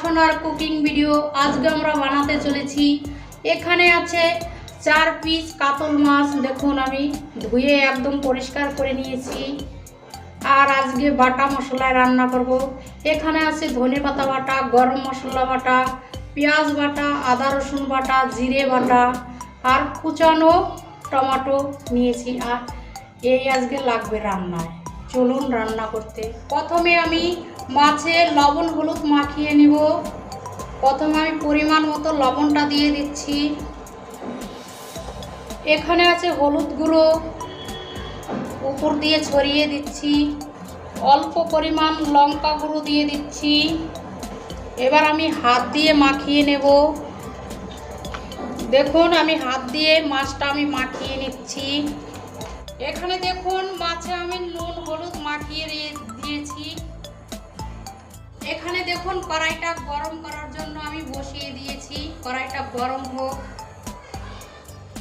সোনার cooking video আজকে আমরা বানাতে চলেছি। এখানে আছে চার পিস কাতল মাছ, দেখুন আমি ধুয়ে একদম পরিষ্কার করে নিয়েছি। আর আজকে বাটা মশলায় রান্না করব। এখানে আছে ধনে পাতা বাটা, গরম মশলা বাটা, পেঁয়াজ বাটা, আদা রসুন বাটা, জিরে বাটা আর কুচানো টমেটো নিয়েছি। আর এই আজকে লাগবে রান্নায়। চলুন রান্না করতে। প্রথমে আমি মাছে লবণ হলুদ মাখিয়ে নিব। প্রথমে আমি পরিমাণ মতো লবণটা দিয়ে দিচ্ছি। এখানে আছে হলুদ গুঁড়ো, উপর দিয়ে ছড়িয়ে দিচ্ছি। অল্প পরিমাণ লঙ্কা গুঁড়ো দিয়ে দিচ্ছি। এবার আমি হাত দিয়ে মাখিয়ে নেব। দেখুন, আমি হাত দিয়ে মাছটা আমি মাখিয়ে নিচ্ছি। এখানে দেখুন মাছে আমি নুন, হলুদ মাখিয়ে দিয়ে- দিয়েছি। এখানে দেখুন কড়াইটা গরম করার জন্য আমি বসিয়ে দিয়েছি। কড়াইটা গরম হোক।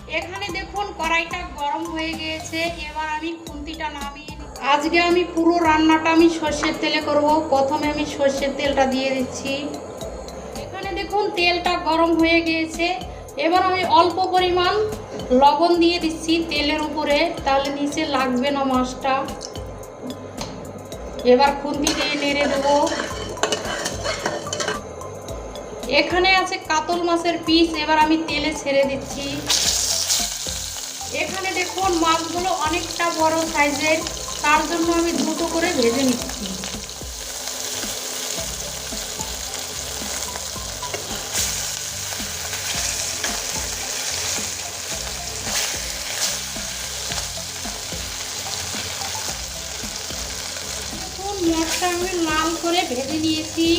এখানে দেখুন কড়াইটা গরম হয়ে গিয়েছে। এবার আমি খুন্তিটা নামিয়ে আজকে আমি পুরো রান্নাটা আমি সর্ষের তেলে করব। প্রথমে আমি সর্ষের তেলটা দিয়ে দিচ্ছি। এখানে দেখুন তেলটা গরম হয়ে গিয়েছে। এবার আমি অল্প পরিমাণ লবণ দিয়ে দিচ্ছি তেলের উপরে, তাহলে নিচে লাগবে না মাছটা এবার খুন্তি দিয়ে নেড়ে দেবো। এখানে আছে কাতল মাছের পিস, এবার আমি তেলে ছেড়ে দিচ্ছি। এখানে দেখুন মাছগুলো অনেকটা বড় সাইজের, তার জন্য আমি দ্রুত করে ভেজে নিচ্ছি। মাছটা আমি লাল করে ভেজে নিয়েছি।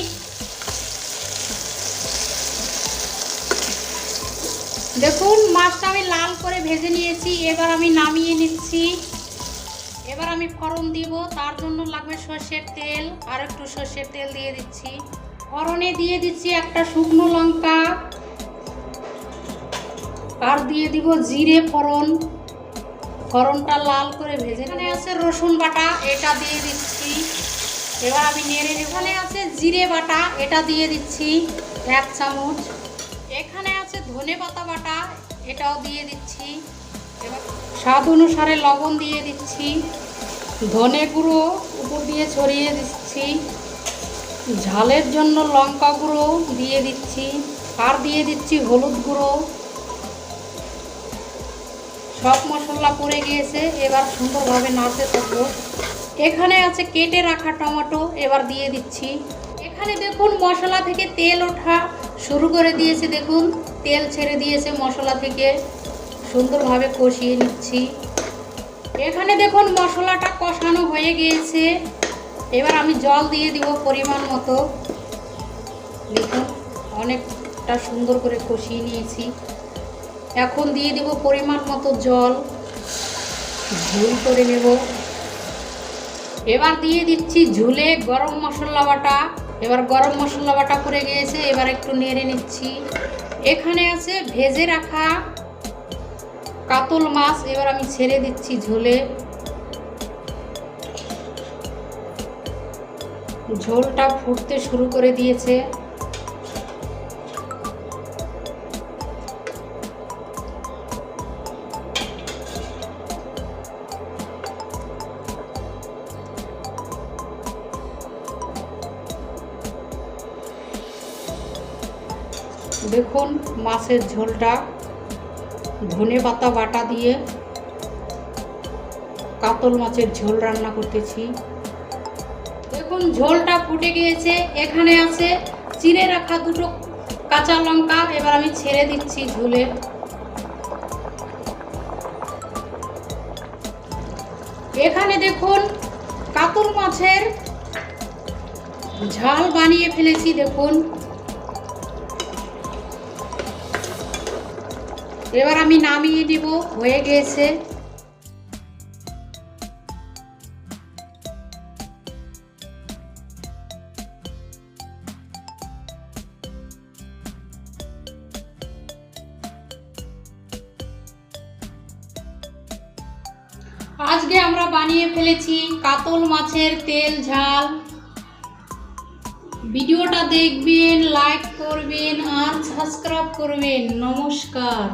দেখুন, মাছটা আমি লাল করে ভেজে নিয়েছি, এবার আমি নামিয়ে নিচ্ছি। এবার আমি ফড়ন দিব, তার জন্য লাগবে সর্ষের তেল, আর একটু সর্ষের তেল দিয়ে দিচ্ছি। ফড়নে দিয়ে দিচ্ছি একটা শুকনো লঙ্কা, আর দিয়ে দিব জিরে ফড়ন। ফড়নটা লাল করে ভেজে এখানে আছে রসুন বাটা এটা দিয়ে দিচ্ছি। এবার আমি নেড়ে এখানে আছে জিরে বাটা এটা দিয়ে দিচ্ছি এক চামচ। এখানে আছে ধনে পাতা বাটা এটাও দিয়ে দিচ্ছি। এবার স্বাদ অনুসারে লবণ দিয়ে দিচ্ছি। ধনে গুঁড়ো উপর দিয়ে ছড়িয়ে দিচ্ছি। ঝালের জন্য লঙ্কা গুঁড়ো দিয়ে দিচ্ছি। আর দিয়ে দিচ্ছি হলুদ গুঁড়ো। সব মশলা পড়ে গিয়েছে, এবার সুন্দরভাবে নাড়তে থাকব। এখানে আছে কেটে রাখা টমেটো, এবার দিয়ে দিচ্ছি। এখানে দেখুন মশলা থেকে তেল ওঠা শুরু করে দিয়েছে, দেখুন। তেল ছেড়ে দিয়েছে মশলা থেকে। সুন্দরভাবে কষিয়ে নিচ্ছি। এখানে দেখুন মশলাটা কষানো হয়ে গিয়েছে। এবার আমি জল দিয়ে দিব পরিমাণ মতো। দেখুন, অনেকটা সুন্দর করে কষিয়ে নিয়েছি। এখন দিয়ে দিব পরিমাণ মতো জল। ঝুল করে নেব। এবার দিয়ে দিচ্ছি ঝুলে গরম মশলা বাটা। এবার গরম মশলা বাটা পড়ে গিয়েছে, এবার একটু নেড়ে নিচ্ছি। এখানে আছে ভেজে রাখা কাতল মাছ, এবার আমি ছেড়ে দিচ্ছি ঝোলে। ঝোলটা ফুটতে শুরু করে দিয়েছে। দেখুন মাছের ঝোলটা, ধনে পাতা বাটা দিয়ে কাতল মাছের ঝোল রান্না করতেছি। দেখুন ঝোলটা ফুটে গিয়েছে, এখানে আছে চিড়ে রাখা দুটো কাঁচা লঙ্কা, এবার আমি ছেড়ে দিচ্ছি ঝোলে। এখানে দেখুন কাতল মাছের ঝাল বানিয়ে ফেলেছি, দেখুন। এবার আমি নামিয়ে দিব, হয়ে গেছে। আজকে আমরা বানিয়ে ফেলেছি কাতল মাছের তেল ঝাল। ভিডিওটা দেখবেন লাইক করবেন আর সাবস্ক্রাইব করবেন। নমস্কার।